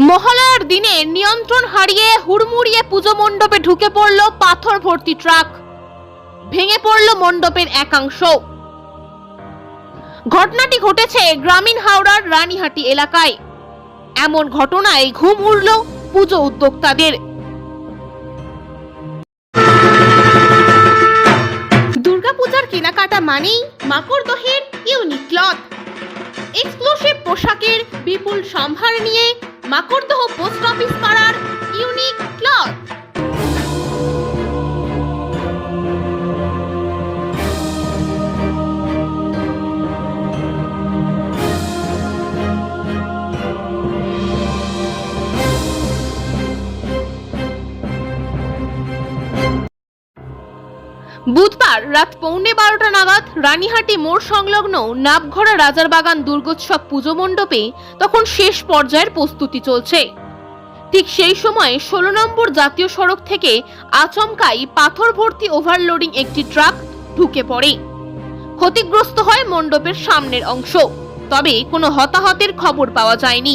মহালয়ার দিনে নিয়ন্ত্রণ হারিয়ে হুড়মুড়িয়ে পুজো মণ্ডপে ঢুকে পড়ল পাথর ভর্তি ট্রাক। ভেঙে পড়ল মণ্ডপের একাংশ। ঘটনাটি ঘটেছে গ্রামীণ হাওড়ার রানীহাটি এলাকায়। এমন ঘটনায় ঘুম উড়ল পুজো উদ্যোক্তাদের। দুর্গাপূজার কেনাকাটা মানেই মাকড়দহের ইউনিক ক্লথ। এক্সক্লুসিভ পোশাকের বিপুল সম্ভার নিয়ে মাকড়দহ পোস্ট অফিস পাড়ার রাত পৌনে বারোটা নাগাদ রানীহাটি মোড় সংলগ্ন নাবঘরা রাজারবাগান দুর্গোৎসব পুজো মণ্ডপে তখন শেষ পর্যায়ের প্রস্তুতি চলছে। ঠিক সেই সময় ষোলো নম্বর জাতীয় সড়ক থেকে আচমকাই পাথর ভর্তি ওভারলোডিং একটি ট্রাক ঢুকে পড়ে। ক্ষতিগ্রস্ত হয় মণ্ডপের সামনের অংশ, তবে কোনো হতাহতের খবর পাওয়া যায়নি।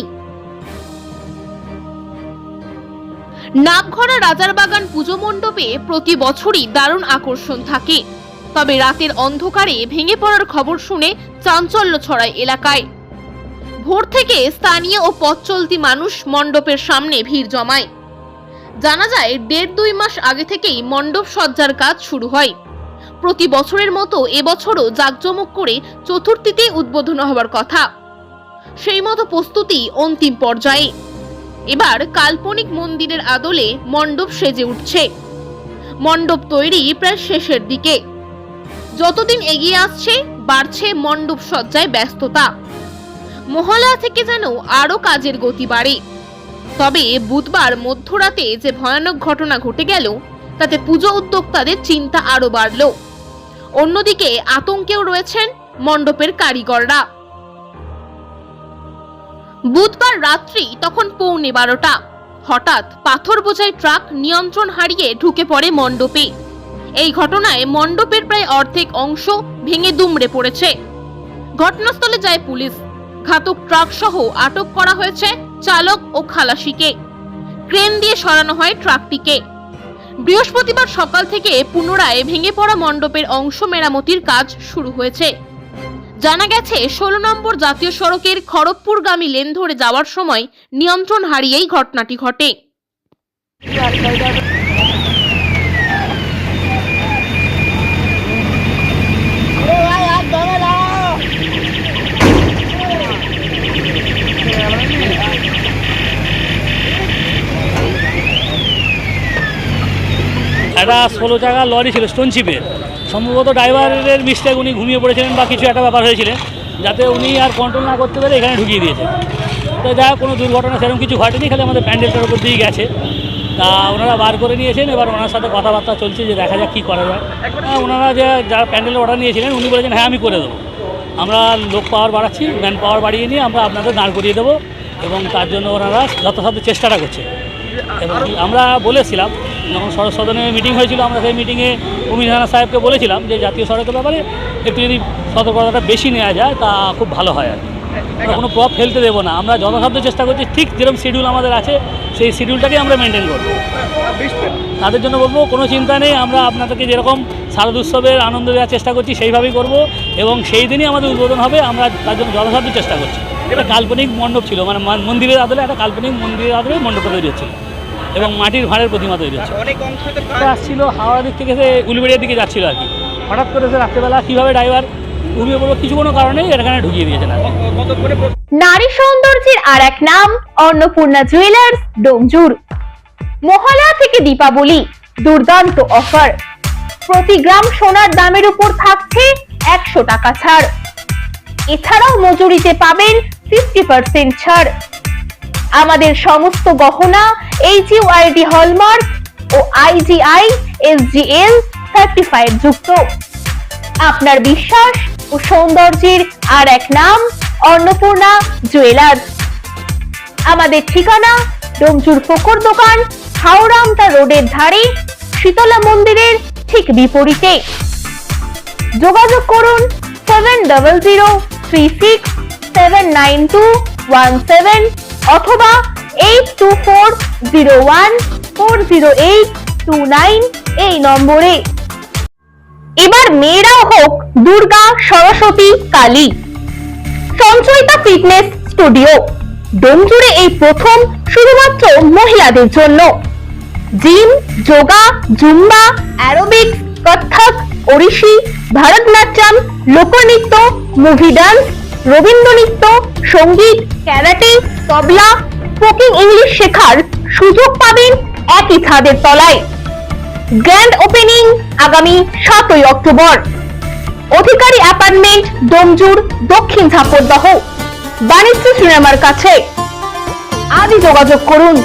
নাগঘরা রাজার বাগান পুজো মণ্ডপে প্রতি বছরই দারুণ আকর্ষণ থাকে। তবে রাতের অন্ধকারে ভেঙে পড়ার খবর শুনে চাঞ্চল্য ছড়ায় এলাকায়। ভোর থেকে স্থানীয় ও পথ মানুষ মণ্ডপের সামনে ভিড় জমায়। জানা যায়, দেড় দুই মাস আগে থেকেই মণ্ডপ সজ্জার কাজ শুরু হয়। প্রতি বছরের মতো এবছরও জাঁকজমক করে চতুর্থীতে উদ্বোধন হবার কথা। সেই মতো প্রস্তুতি অন্তিম পর্যায়ে। এবার কাল্পনিক মন্দিরের আদলে মণ্ডপ সেজে উঠছে। মণ্ডপ তৈরি প্রায় শেষের দিকে। যতদিন এগিয়ে আসছে, বাড়ছে মণ্ডপ সজ্জায় ব্যস্ততা। মহালয়া থেকে যেন আরও কাজের গতি বাড়ে। তবে বুধবার মধ্যরাতে যে ভয়ানক ঘটনা ঘটে গেল, তাতে পুজো উদ্যোক্তাদের চিন্তা আরও বাড়ল। অন্যদিকে আতঙ্কেও রয়েছেন মণ্ডপের কারিগররা। বুধবার রাত্রি তখন পৌনে বারোটা। হঠাৎ পাথর বোঝাই ট্রাক নিয়ন্ত্রণ হারিয়ে ঢুকে পড়ে মণ্ডপে। এই ঘটনায় মণ্ডপের প্রায় অর্ধেক অংশ ভেঙে দুমড়ে পড়েছে। ঘটনাস্থলে যায় পুলিশ। ঘাতক ট্রাক সহ আটক করা হয়েছে চালক ও খালাসিকে। ক্রেন দিয়ে সরানো হয় ট্রাকটিকে। বৃহস্পতিবার সকাল থেকে পুনরায় ভেঙে পড়া মণ্ডপের অংশ মেরামতির কাজ শুরু হয়েছে। জানা গেছে, ষোলো নম্বর জাতীয় সড়কের খড়গপুরগামী লেন ধরে যাওয়ার সময় নিয়ন্ত্রণ হারিয়েই ঘটনাটি ঘটে। একটা ষোলো চাকা লরি ছিল স্টোন চিপের সম্ভবত ড্রাইভারের মিস্টেক উনি ঘুমিয়ে পড়েছিলেন বা কিছু একটা ব্যাপার হয়েছিলেন যাতে উনি আর কন্ট্রোল না করতে পেরে এখানে ঢুকিয়ে দিয়েছেন তো যা কোনো দুর্ঘটনা সেরকম কিছু ঘটেনি, খালি আমাদের প্যান্ডেলটার উপর দিয়ে গেছে। তা ওনারা বার করে নিয়েছেন, এবার ওনার সাথে কথাবার্তা চলছে যে দেখা যাক কী করা যায়। ওনারা যে যারা প্যান্ডেলের অর্ডার নিয়েছিলেন, উনি বলেছেন হ্যাঁ আমি করে দেবো। আমরা লোক পাওয়ার বাড়াচ্ছি, ম্যান পাওয়ার বাড়িয়ে নিয়ে আমরা আপনাদের দাঁড় করিয়ে দেবো এবং তার জন্য ওনারা যথাসাধ্য চেষ্টাটা করছে। এবং আমরা বলেছিলাম যখন সড়ক সদনে মিটিং হয়েছিল, আমরা সেই মিটিংয়ে উমির হানা সাহেবকে বলেছিলাম যে জাতীয় সড়কের ব্যাপারে একটু যদি সতর্কতাটা বেশি নেওয়া যায়, তা খুব ভালো হয় আর। আমরা কোনো প্রভাব ফেলতে দেবো না। আমরা যথাসাধ্য চেষ্টা করছি, ঠিক যেরকম শিডিউল আমাদের আছে, সেই শিডিউলটাকেই আমরা মেনটেন করব। তাদের জন্য বলব, কোনো চিন্তা নেই, আমরা আপনাদেরকে যেরকম শারদ উৎসবের আনন্দ দেওয়ার চেষ্টা করছি, সেইভাবেই করব এবং সেই দিনই আমাদের উদ্বোধন হবে, আমরা তার জন্য যথাসাধ্য চেষ্টা করছি। এটা কাল্পনিক মণ্ডপ ছিল মানে মন্দিরের আদলে একটা কাল্পনিক মন্দিরের আদলে মণ্ডপটা তৈরি হচ্ছিল। এবং মাটির ভাঁড়ের প্রতিমা তৈরি হচ্ছে। তো আসছিল হাওড়া দিক থেকে সে উলবেড়িয়ার দিকে যাচ্ছিল আর কি। হঠাৎ করে সে রাত্রেবেলা কীভাবে ড্রাইভার ঘুমিয়ে পড়ল কিছু কোনো কারণেই এখানে ঢুকিয়ে দিয়েছেন নারী সৌন্দর্যের আর এক নাম অন্নপূর্ণা জুয়েলার্স ডোমজুর। মহালয়া থেকে দীপাবলি দুর্দান্ত অফার। প্রতি গ্রাম সোনার দামের উপর থাকছে একশো টাকা ছাড়। এছাড়াও মজুরিতে পাবেন ফিফটি পার্সেন্ট ছাড়। আমাদের সমস্ত গহনা এইচ ইউআইডি হলমার্ক ও আইজিআই এসজিএল সার্টিফাইড যুক্ত। আপনার বিশ্বাস ও সৌন্দর্যের আর এক নাম, অন্নপূর্ণা জুয়েলার্স। আমাদের ঠিকানা ডোমচুর ফোকর দোকান হাওড়ামটা রোডের ধারে, শীতলা মন্দিরের ঠিক বিপরীতে। যোগাযোগ করুন seven double zero three six seven nine two one seven অথবা এইট টু এই নম্বরে। এবার মেয়েরাও হোক Durga, Saraswati, Kali. Sanchayita fitness studio. ডোমজুড়ে এই প্রথম শুধুমাত্র মহিলাদের জন্য। Gym, yoga, zumba, aerobics, Kathak, Odissi, Bharatanatyam, লোকনৃত্য, মুভি ডান্স রবীন্দ্র নৃত্য সংগীত, ক্যারাটে তবলা স্পোকিং ইংলিশ শেখার সুযোগ পাবেন একই ছাদের তলায়। গ্র্যান্ড ওপেনিং আগামী সাতই অক্টোবর। অধিকারী অ্যাপার্টমেন্ট ডোমজুর দক্ষিণ ঝাপরদহ বাণিজ্য সিনেমার কাছে। আজই যোগাযোগ করুন।